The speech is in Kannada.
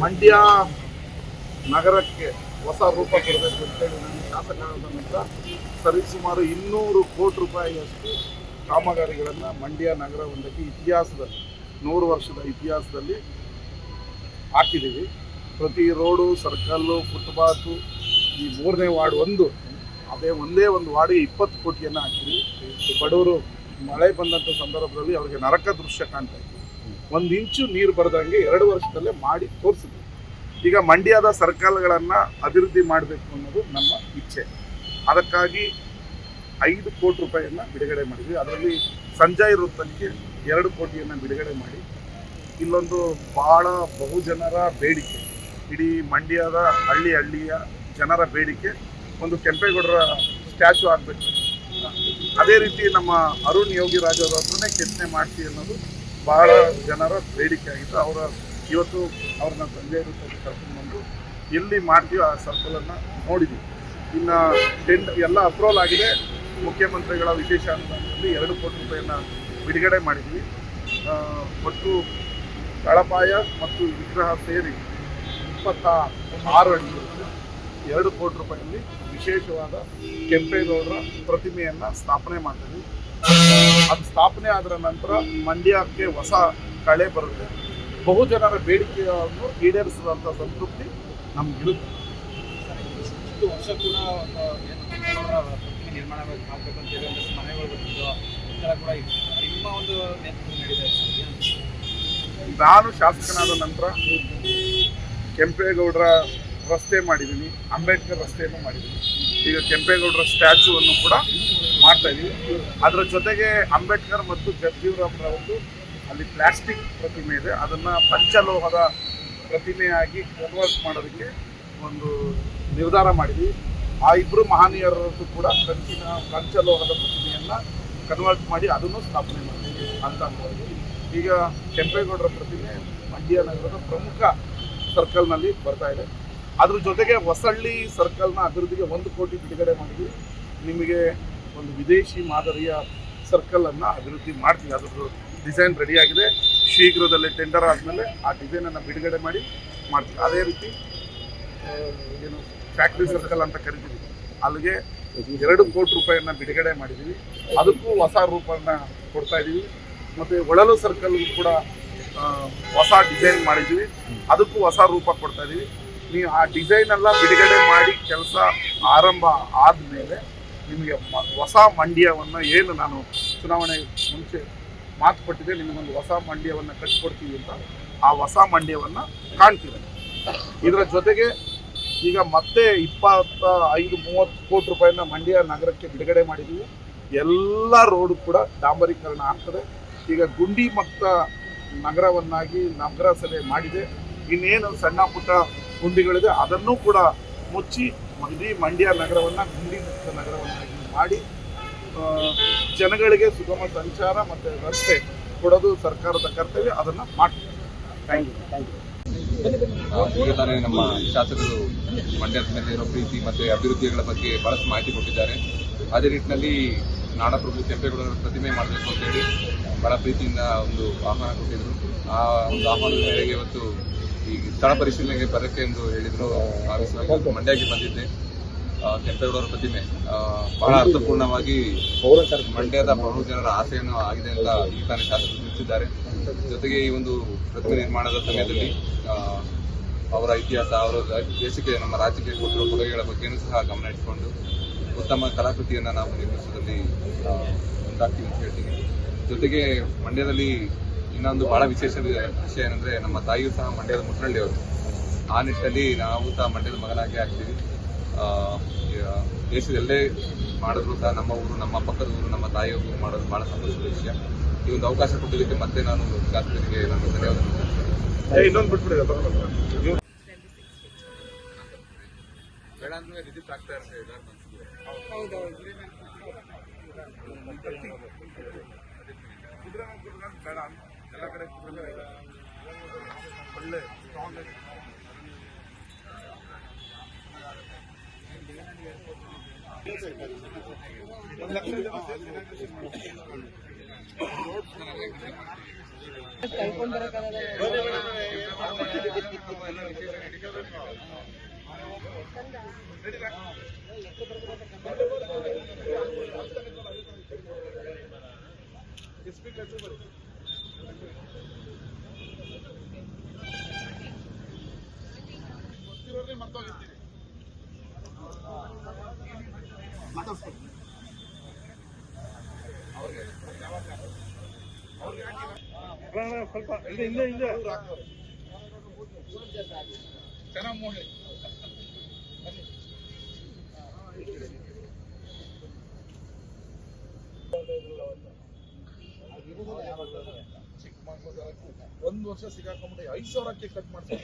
ಮಂಡ್ಯ ನಗರಕ್ಕೆ ಹೊಸ ರೂಪ ಕೊಡಬೇಕು ಅಂತೇಳಿ ನನ್ನ ಶಾಸಕಾಂಗದ ನಂತರ ಸರಿಸುಮಾರು ಇನ್ನೂರು ಕೋಟಿ ರೂಪಾಯಿಯಷ್ಟು ಕಾಮಗಾರಿಗಳನ್ನು ಮಂಡ್ಯ ನಗರ ಒಂದಕ್ಕೆ ಇತಿಹಾಸದಲ್ಲಿ, ನೂರು ವರ್ಷದ ಇತಿಹಾಸದಲ್ಲಿ ಹಾಕಿದ್ದೀವಿ. ಪ್ರತಿ ರೋಡು, ಸರ್ಕಲ್ಲು, ಫುಟ್ಪಾತು, ಈ ಮೂರನೇ ವಾರ್ಡ್ ಒಂದು, ಅದೇ ಒಂದೇ ಒಂದು ವಾರ್ಡಿಗೆ ಇಪ್ಪತ್ತು ಕೋಟಿಯನ್ನು ಹಾಕಿದ್ವಿ ಬಡವರು ಮಳೆ ಬಂದಂಥ ಸಂದರ್ಭದಲ್ಲಿ ಅವರಿಗೆ ನರಕ ದೃಶ್ಯ ಕಾಣ್ತಾ ಇತ್ತು. ಒಂದು ಇಂಚು ನೀರು ಬರದಂಗೆ ಎರಡು ವರ್ಷದಲ್ಲೇ ಮಾಡಿ ತೋರಿಸಿದ್ವಿ ಈಗ ಮಂಡ್ಯದ ಸರ್ಕಲ್ಗಳನ್ನು ಅಭಿವೃದ್ಧಿ ಮಾಡಬೇಕು ಅನ್ನೋದು ನಮ್ಮ ಇಚ್ಛೆ. ಅದಕ್ಕಾಗಿ ಐದು ಕೋಟಿ ರೂಪಾಯಿಯನ್ನು ಬಿಡುಗಡೆ ಮಾಡಿದ್ವಿ. ಅದರಲ್ಲಿ ಸಂಜಯ್ ವೃತ್ತಕ್ಕೆ ಎರಡು ಕೋಟಿಯನ್ನು ಬಿಡುಗಡೆ ಮಾಡಿ ಇಲ್ಲೊಂದು ಬಹಳ ಬಹುಜನರ ಬೇಡಿಕೆ. ಇಡೀ ಮಂಡ್ಯದ ಹಳ್ಳಿ ಹಳ್ಳಿಯ ಜನರ ಬೇಡಿಕೆ ಒಂದು ಕೆಂಪೇಗೌಡರ ಸ್ಟ್ಯಾಚು ಆಗಬೇಕು. ಅದೇ ರೀತಿ ನಮ್ಮ ಅರುಣ್ ಯೋಗಿ ರಾಜ್ ಅವರ ಹತ್ರನೇ ಕೆತ್ತನೆ ಮಾಡ್ತೀವಿ ಅನ್ನೋದು ಬಹಳ ಜನರ ಬೇಡಿಕೆ ಆಗಿತ್ತು ಅವರ ಇವತ್ತು ಅವ್ರನ್ನ ಸಂಜೆ ಕರ್ಕೊಂಡು ಕರ್ಕೊಂಡ್ಬಂದು ಎಲ್ಲಿ ಮಾಡ್ತೀವಿ ಆ ಸರ್ಕಲನ್ನು ನೋಡಿದ್ವಿ. ಇನ್ನು ಟೆಂಡ್ ಎಲ್ಲ ಅಪ್ರೂವಲ್ ಆಗಿದೆ. ಮುಖ್ಯಮಂತ್ರಿಗಳ ವಿಶೇಷ ಅನುದಾನದಲ್ಲಿ ಎರಡು ಕೋಟಿ ರೂಪಾಯಿಯನ್ನು ಬಿಡುಗಡೆ ಮಾಡಿದ್ವಿ. ಒಟ್ಟು ತಳಪಾಯ ಮತ್ತು ವಿಗ್ರಹ ಸೇರಿ ಇಪ್ಪತ್ತ ಆರು ಅಡಿ ಇರುತ್ತೆ. ಎರಡು ಕೋಟಿ ರೂಪಾಯಿಯಲ್ಲಿ ವಿಶೇಷವಾದ ಕೆಂಪೇಗೌಡರ ಪ್ರತಿಮೆಯನ್ನು ಸ್ಥಾಪನೆ ಮಾಡ್ತೀವಿ ಅದು ಸ್ಥಾಪನೆ ಆದ ನಂತರ ಮಂಡ್ಯಕ್ಕೆ ಹೊಸ ಕಳೆ ಬರುತ್ತೆ. ಬಹುಜನರ ಬೇಡಿಕೆಯನ್ನು ಈಡೇರಿಸಿದಂಥ ಸಂತೃಪ್ತಿ ನಮಗಿರುತ್ತೆ ಇಷ್ಟು ವರ್ಷ ಕೂಡ ಪ್ರತಿಮೆ ನಿರ್ಮಾಣ ಮಾಡಬೇಕು ಅಂತ ಹೇಳಿ ಒಂದಷ್ಟು ಮನೆಗಳು ಬರ್ತಿದ್ದು ಈ ಕೂಡ ಇತ್ತು. ನಿಮ್ಮ ಒಂದು ನೇತೃತ್ವ ನಡೀತಾ ಇದೆ ನಾನು ಶಾಸಕನಾದ ನಂತರ ಕೆಂಪೇಗೌಡರ ರಸ್ತೆ ಮಾಡಿದ್ದೀನಿ ಅಂಬೇಡ್ಕರ್ ರಸ್ತೆಯನ್ನು ಮಾಡಿದ್ದೀನಿ. ಈಗ ಕೆಂಪೇಗೌಡರ ಸ್ಟ್ಯಾಚುವನ್ನು ಕೂಡ ಮಾಡ್ತಾ ಇದೀವಿ. ಅದರ ಜೊತೆಗೆ ಅಂಬೇಡ್ಕರ್ ಮತ್ತು ಜಗಜೀವರಾಮ್ರವರದ್ದು ಅಲ್ಲಿ ಪ್ಲಾಸ್ಟಿಕ್ ಪ್ರತಿಮೆ ಇದೆ. ಅದನ್ನು ಪಂಚಲೋಹದ ಪ್ರತಿಮೆಯಾಗಿ ಕನ್ವರ್ಟ್ ಮಾಡೋದಕ್ಕೆ ಒಂದು ನಿರ್ಧಾರ ಮಾಡಿದ್ವಿ. ಆ ಇಬ್ಬರು ಮಹನೀಯರದ್ದು ಕೂಡ ಕಂಚಿನ ಪಂಚಲೋಹದ ಪ್ರತಿಮೆಯನ್ನು ಕನ್ವರ್ಟ್ ಮಾಡಿ ಅದನ್ನು ಸ್ಥಾಪನೆ ಮಾಡಿದ್ವಿ ಅಂತ ಅನ್ಬೋದು ಈಗ ಕೆಂಪೇಗೌಡರ ಪ್ರತಿಮೆ ಮಂಡ್ಯ ನಗರದ ಪ್ರಮುಖ ಸರ್ಕಲ್ನಲ್ಲಿ ಬರ್ತಾ ಇದೆ. ಅದ್ರ ಜೊತೆಗೆ ಹೊಸಳ್ಳಿ ಸರ್ಕಲ್ನ ಅಭಿವೃದ್ಧಿಗೆ ಒಂದು ಕೋಟಿ ಬಿಡುಗಡೆ ಮಾಡಿದ್ವಿ. ನಿಮಗೆ ಒಂದು ವಿದೇಶಿ ಮಾದರಿಯ ಸರ್ಕಲನ್ನು ಅಭಿವೃದ್ಧಿ ಮಾಡ್ತೀವಿ. ಅದ್ರದ್ದು ಡಿಸೈನ್ ರೆಡಿಯಾಗಿದೆ. ಶೀಘ್ರದಲ್ಲೇ ಟೆಂಡರ್ ಆದಮೇಲೆ ಆ ಡಿಸೈನನ್ನು ಬಿಡುಗಡೆ ಮಾಡಿ ಮಾಡ್ತೀವಿ. ಅದೇ ರೀತಿ ಏನು ಫ್ಯಾಕ್ಟ್ರಿ ಸರ್ಕಲ್ ಅಂತ ಕರಿತೀವಿ. ಅಲ್ಲಿಗೆ ಎರಡು ಕೋಟಿ ರೂಪಾಯಿಯನ್ನು ಬಿಡುಗಡೆ ಮಾಡಿದ್ದೀವಿ. ಅದಕ್ಕೂ ಹೊಸ ರೂಪವನ್ನು ಕೊಡ್ತಾ ಇದ್ದೀವಿ ಮತ್ತು ಒಳಲು ಸರ್ಕಲ್ಗೂ ಕೂಡ ಹೊಸ ಡಿಸೈನ್ ಮಾಡಿದ್ದೀವಿ. ಅದಕ್ಕೂ ಹೊಸ ರೂಪ ಕೊಡ್ತಾ ಇದ್ದೀವಿ ನೀವು ಆ ಡಿಸೈನ್ ಎಲ್ಲ ಬಿಡುಗಡೆ ಮಾಡಿ ಕೆಲಸ ಆರಂಭ ಆದಮೇಲೆ ನಿಮಗೆ ಹೊಸ ಮಂಡ್ಯವನ್ನು ಏನು ನಾನು ಚುನಾವಣೆ ಮುಂಚೆ ಮಾತು ಕೊಟ್ಟಿದ್ದೆ, ನಿಮಗೊಂದು ಹೊಸ ಮಂಡ್ಯವನ್ನು ಕಟ್ಟಿಕೊಡ್ತೀವಿ ಅಂತ ಆ ಹೊಸ ಮಂಡ್ಯವನ್ನು ಕಾಣ್ತೀವಿ. ಇದರ ಜೊತೆಗೆ ಈಗ ಮತ್ತೆ ಇಪ್ಪತ್ತ ಐದು ಮೂವತ್ತು ಕೋಟಿ ರೂಪಾಯಿನ ಮಂಡ್ಯ ನಗರಕ್ಕೆ ಬಿಡುಗಡೆ ಮಾಡಿದ್ದೀವಿ. ಎಲ್ಲ ರೋಡ್ ಕೂಡ ಡಾಂಬರೀಕರಣ ಆಗ್ತದೆ. ಈಗ ಗುಂಡಿ ಮತ್ತ ನಗರವನ್ನಾಗಿ ನಗರ ಸಭೆ ಮಾಡಿದೆ. ಇನ್ನೇನು ಸಣ್ಣ ಪುಟ್ಟ ಗುಂಡಿಗಳಿದೆ. ಅದನ್ನು ಕೂಡ ಮುಚ್ಚಿ ಇಡೀ ಮಂಡ್ಯ ನಗರವನ್ನು, ಗುಂಡಿ ಮುಕ್ತ ನಗರವನ್ನಾಗಿ ಮಾಡಿ ಜನಗಳಿಗೆ ಸುಗಮ ಸಂಚಾರ ಮತ್ತು ರಸ್ತೆ ಕೊಡೋದು ಸರ್ಕಾರದ ಕರ್ತವ್ಯ. ಅದನ್ನು ಮಾಡ್ತೀವಿ. ಥ್ಯಾಂಕ್ ಯು ಈಗ ತಾನೇ ನಮ್ಮ ಶಾಸಕರು ಮಂಡ್ಯದ ಮೇಲೆ ಇರೋ ಪ್ರೀತಿ ಮತ್ತೆ ಅಭಿವೃದ್ಧಿಗಳ ಬಗ್ಗೆ ಬಹಳಷ್ಟು ಮಾಹಿತಿ ಕೊಟ್ಟಿದ್ದಾರೆ. ಅದೇ ನಿಟ್ಟಿನಲ್ಲಿ ನಾಡಪ್ರಭು ಕೆಂಪೇಗೌಡರ ಪ್ರತಿಮೆ ಮಾಡಬೇಕು ಅಂತೇಳಿ ಬಹಳ ಪ್ರೀತಿಯಿಂದ ಒಂದು ಆಹ್ವಾನ ಕೊಟ್ಟಿದ್ರು. ಆ ಒಂದು ಆಹ್ವಾನದ ಮೇರೆಗೆ ಇವತ್ತು ಈ ಸ್ಥಳ ಪರಿಶೀಲನೆಗೆ ಬರಕ್ಕೆ ಎಂದು ಹೇಳಿದ್ರು. ಮಂಡ್ಯಕ್ಕೆ ಬಂದಿದ್ದೆ. ಕೆಂಪೇಗೌಡರ ಪ್ರತಿಮೆ. ಬಹಳ ಅರ್ಥಪೂರ್ಣವಾಗಿ ಮಂಡ್ಯದ ಬಹು ಜನರ ಆಸೆಯನ್ನು ಆಗಿದೆ ಅಂತ ಈ ತಾನೇ ಶಾಸಕರು ತಿಳಿಸಿದ್ದಾರೆ. ಜೊತೆಗೆ ಈ ಒಂದು ಪ್ರತಿಮೆ ನಿರ್ಮಾಣದ ಸಮಯದಲ್ಲಿ ಅವರ ಇತಿಹಾಸ, ಅವರ ದೇಶಕ್ಕೆ, ನಮ್ಮ ರಾಜ್ಯಕ್ಕೆ ಕೊಟ್ಟಿರುವ ಕೊಡುಗೆಗಳ ಬಗ್ಗೆಯೂ ಸಹ ಗಮನ ಇಟ್ಕೊಂಡು ಉತ್ತಮ ಕಲಾಕೃತಿಯನ್ನು ನಾವು ನಿರ್ಮಿಸುವುದರಲ್ಲಿ ಮುಂದಾಗ್ತೀವಿ ಅಂತ ಹೇಳ್ತೀನಿ. ಜೊತೆಗೆ ಮಂಡ್ಯದಲ್ಲಿ ಇನ್ನೊಂದು ಬಹಳ ವಿಶೇಷ ವಿಷಯ ಏನಂದ್ರೆ ನಮ್ಮ ತಾಯಿಯೂ ಸಹ ಮಂಡ್ಯದ ಮುಟ್ನಳ್ಳಿಯವರು ಆ ನಿಟ್ಟಿನಲ್ಲಿ ನಾವು ಸಹ ಮಂಡ್ಯದ ಮಗನಾಗಿ ಆಗ್ತೀವಿ. ಆ, ಯಾ- ಮಾಡಿದ್ರು ಸಹ ನಮ್ಮ ಊರು ನಮ್ಮ ಪಕ್ಕದ ಊರು ನಮ್ಮ ತಾಯಿಯ ಊರು ಮಾಡೋದು ಬಹಳ ಸಂತೋಷದ ವಿಷಯ. ಈ ಒಂದು ಅವಕಾಶ ಕೊಟ್ಟಿದ್ದಕ್ಕೆ ಮತ್ತೆ ನಾನು ಶಾಸಕರಿಗೆ ನಾನು ಧನ್ಯವಾದ ಏ, ಇನ್ನೊಂದು ಬಿಟ್ಬಿಡಿ ಅದು ಬರಲ್ಲ. ನೀವು- ಬೇಡ ಅಂದ್ರೆ ರಿಜಿಸ್ಟರ್ ಆಗ್ತಾ ಇರುತ್ತೆ ಎಲ್ಲರೂ ಮನಸ್ಸಿಗೆ ಬೇಡ. ಎಲ್ಲ ಕಡೆ ಕುದುರೆ ಇದೆ. ಒಳ್ಳೆ ಸ್ಟ್ರಾಂಗ್ ಆಗಿ ಒಂದು ಲಕ್ಷ ಜನ ಸ್ವಲ್ಪ ಹಿಂದೆ ಹಿಂದೆ ಚೆನ್ನಾಗಿ ಮೂಡಿ ಒಂದ್ ವರ್ಷ ಸಿಗಾಕೊಂಡ್ಬಿಟ್ಟು ಐದ್ ಸಾವಿರಕ್ಕೆ ಕಟ್ ಮಾಡ್ತಾರೆ